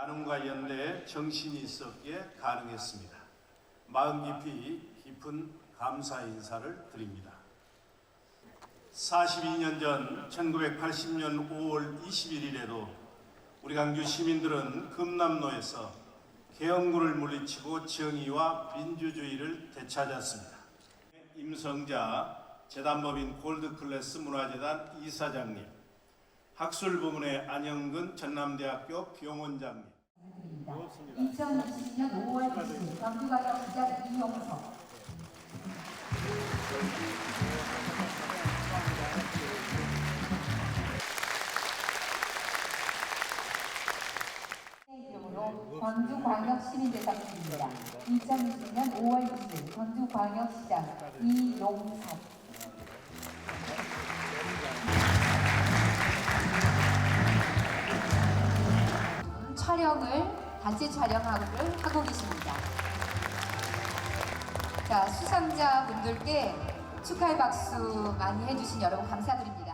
만원과 연대에 정신이 있었기에 가능했습니다. 마음 깊이 깊은 감사 인사를 드립니다. 42년 전 1980년 5월 21일에도 우리 강주 시민들은 금남로에서 계엄군을 물리치고 정의와 민주주의를 되찾았습니다. 임성자 재단법인 골드클래스 문화재단 이사장님, 학술 부문의 안영근 전남대학교 병원장님, 2020년 5월 20일 광주광역시장 이용석. 이름으로 광주광역시민대상입니다. 2020년 5월 20일 광주광역시장 이용석 촬영을 단체 촬영하고를 하고 계십니다. 자 수상자 분들께 축하의 박수 많이 해주신 여러분 감사드립니다.